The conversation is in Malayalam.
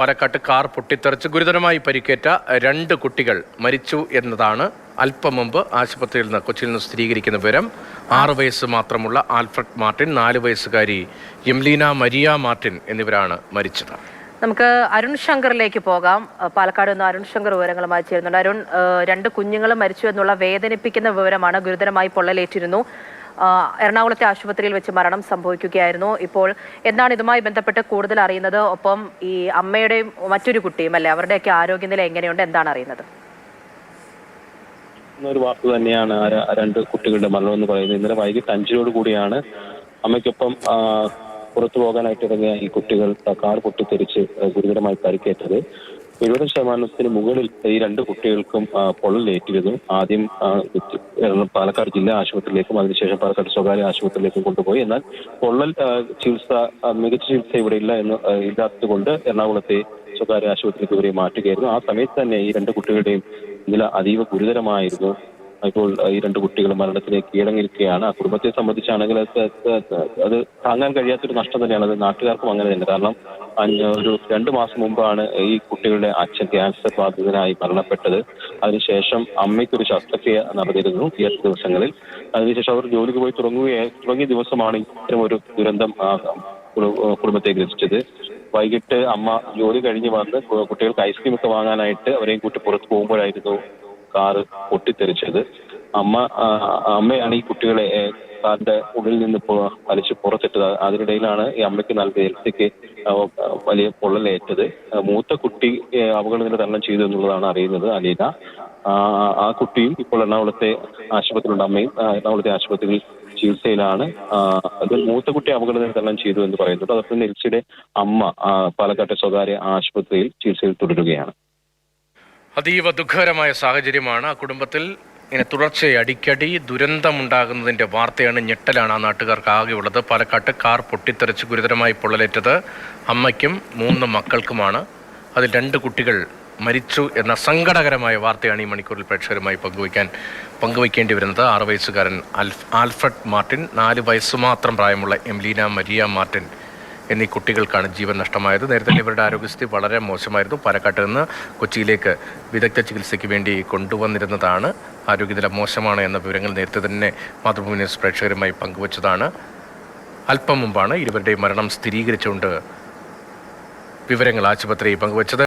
പാലക്കാട്ട് കാർ പൊട്ടിത്തെറിച്ച് ഗുരുതരമായി പരിക്കേറ്റ രണ്ട് കുട്ടികൾ മരിച്ചു എന്നതാണ് അല്പം മുമ്പ് ആശുപത്രിയിൽ നിന്ന് കൊച്ചിയിൽ നിന്ന് സ്ഥിരീകരിക്കുന്ന വിവരം. ആറ് വയസ്സ് മാത്രമുള്ള ആൽഫ്രഡ് മാർട്ടിൻ നാല് വയസ്സുകാരി എംലീന മരിയ മാർട്ടിൻ എന്നിവരാണ് മരിച്ചത്. നമുക്ക് അരുൺ ശങ്കറിലേക്ക് പോകാം. പാലക്കാട് നിന്ന് അരുൺ ശങ്കർ വിവരങ്ങളുമായി ചേരുന്നുണ്ട്. അരുൺ രണ്ട് കുഞ്ഞുങ്ങൾ മരിച്ചു എന്നുള്ള വേദനിപ്പിക്കുന്ന വിവരമാണ് ഗുരുതരമായി പൊള്ളലേറ്റിരുന്നു. എറണാകുളത്തെ ആശുപത്രിയിൽ വെച്ച് മരണം സംഭവിക്കുകയായിരുന്നു. ഇപ്പോൾ എന്താണ് ഇതുമായി ബന്ധപ്പെട്ട് കൂടുതൽ അറിയുന്നത്? ഒപ്പം ഈ അമ്മയുടെയും മറ്റൊരു കുട്ടിയും അല്ലെ? അവരുടെയൊക്കെ ആരോഗ്യനില എങ്ങനെയുണ്ട്? എന്താണ് അറിയുന്നത്? ഒരു വാർത്ത തന്നെയാണ്. രണ്ട് കുട്ടികളുടെ മരണം എന്ന് പറയുന്നത്. ഇന്നലെ വൈകിട്ട് അഞ്ചിനോട് കൂടിയാണ് അമ്മയ്ക്കൊപ്പം പുറത്തു പോകാനായിട്ട് ഇറങ്ങിയ ഈ കുട്ടികൾ കാർ പൊട്ടിത്തെറിച്ച് ഗുരുതരമായി പരിക്കേറ്റത്. എഴുപത് ശതമാനത്തിന് മുകളിൽ ഈ രണ്ട് കുട്ടികൾക്കും പൊള്ളലേറ്റിരുന്നു ആദ്യം പാലക്കാട് ജില്ലാ ആശുപത്രിയിലേക്കും അതിനുശേഷം പാലക്കാട് സ്വകാര്യ ആശുപത്രിയിലേക്കും കൊണ്ടുപോയി. എന്നാൽ പൊള്ളൽ ചികിത്സ മികച്ച ചികിത്സ ഇവിടെ ഇല്ല എന്ന് ഇല്ലാത്തതുകൊണ്ട് ഇല്ലാത്തത് കൊണ്ട് എറണാകുളത്തെ സ്വകാര്യ ആശുപത്രിക്ക് ഇവരെ മാറ്റുകയായിരുന്നു. ആ സമയത്ത് തന്നെ ഈ രണ്ട് കുട്ടികളുടെയും നില അതീവ ഗുരുതരമായിരുന്നു. ഇപ്പോൾ ഈ രണ്ട് കുട്ടികൾ മരണത്തിന് കീഴടങ്ങിയിരിക്കുകയാണ് ആ കുടുംബത്തെ സംബന്ധിച്ചാണെങ്കിൽ അത് താങ്ങാൻ കഴിയാത്തൊരു നഷ്ടം തന്നെയാണ്. അത് നാട്ടുകാർക്കും അങ്ങനെ തന്നെ. കാരണം ഒരു രണ്ടു മാസം മുമ്പാണ് ഈ കുട്ടികളുടെ അച്ഛൻ ക്യാൻസർ ബാധിതനായി മരണപ്പെട്ടത്. അതിനുശേഷം അമ്മയ്ക്കൊരു ശസ്ത്രക്രിയ നടന്നിരുന്നു ഈ അടുത്ത ദിവസങ്ങളിൽ. അതിനുശേഷം അവർ ജോലിക്ക് പോയി തുടങ്ങുകയായി തുടങ്ങിയ ദിവസമാണ് ഇത്തരം ഒരു ദുരന്തം കുടുംബത്തെ ഗ്രസിച്ചത് വൈകിട്ട് അമ്മ ജോലി കഴിഞ്ഞ് വന്ന് കുട്ടികൾക്ക് ഐസ്ക്രീം ഒക്കെ വാങ്ങാനായിട്ട് അവരെയും കൂട്ടി പുറത്ത് പോകുമ്പോഴായിരുന്നു കാറ് പൊട്ടിത്തെറിച്ചത്. അമ്മ അമ്മയാണ് ഈ കുട്ടികളെ കാറിന്റെ ഉള്ളിൽ നിന്ന് വലിച്ചു പുറത്തിട്ടത്. അതിനിടയിലാണ് ഈ അമ്മയ്ക്ക് നൽകിയ എൽസിക്ക് വലിയ പൊള്ളലേറ്റത്. മൂത്ത കുട്ടി അപകടത്തിൽ തരണം ചെയ്തു എന്നുള്ളതാണ് അറിയുന്നത് അലീന. ആ, കുട്ടിയും ഇപ്പോൾ എറണാകുളത്തെ ആശുപത്രിയിലുണ്ട്. അമ്മയും എറണാകുളത്തെ ആശുപത്രിയിൽ ചികിത്സയിലാണ്. അത് മൂത്ത കുട്ടി അപകടത്തിൽ തരണം ചെയ്തു എന്ന് പറയുന്നത്. അതോടൊപ്പം എൽസിയുടെ അമ്മ പാലക്കാട്ടെ സ്വകാര്യ ആശുപത്രിയിൽ ചികിത്സയിൽ തുടരുകയാണ്. അതീവ ദുഃഖകരമായ സാഹചര്യമാണ് ആ കുടുംബത്തിൽ. ഇങ്ങനെ തുടർച്ചയായി അടിക്കടി ദുരന്തമുണ്ടാകുന്നതിന്റെ വാർത്തയാണ് ഞെട്ടലാണ് ആ നാട്ടുകാർക്ക് ആകെ ഉള്ളത് പാലക്കാട്ട് കാർ പൊട്ടിത്തെറിച്ച് ഗുരുതരമായി പൊള്ളലേറ്റത് അമ്മയ്ക്കും മൂന്ന് മക്കൾക്കുമാണ്. അതിൽ രണ്ട് കുട്ടികൾ മരിച്ചു എന്ന സങ്കടകരമായ വാർത്തയാണ് ഈ മണിക്കൂറിൽ പ്രേക്ഷകരുമായി പങ്കുവയ്ക്കാൻ പങ്കുവയ്ക്കേണ്ടി വരുന്നത്. ആറ് വയസ്സുകാരൻ ആൽഫ്രഡ് മാർട്ടിൻ നാല് വയസ്സ് മാത്രം പ്രായമുള്ള എംലീന മരിയ മാർട്ടിൻ എന്നീ കുട്ടികൾക്കാണ് ജീവൻ നഷ്ടമായത്. നേരത്തെ ഇവരുടെ ആരോഗ്യസ്ഥിതി വളരെ മോശമായിരുന്നു. പാലക്കാട്ട് നിന്ന് കൊച്ചിയിലേക്ക് വിദഗ്ധ ചികിത്സയ്ക്ക് വേണ്ടി കൊണ്ടുവന്നിരുന്നതാണ്. ആരോഗ്യനില മോശമാണ് എന്ന വിവരങ്ങൾ നേരത്തെ തന്നെ മാതൃഭൂമി ന്യൂസ് പ്രേക്ഷകരുമായി പങ്കുവച്ചതാണ്. അല്പം മുമ്പാണ് ഇരുവരുടെയും മരണം സ്ഥിരീകരിച്ചുകൊണ്ട് വിവരങ്ങൾ ആശുപത്രി പങ്കുവച്ചത്.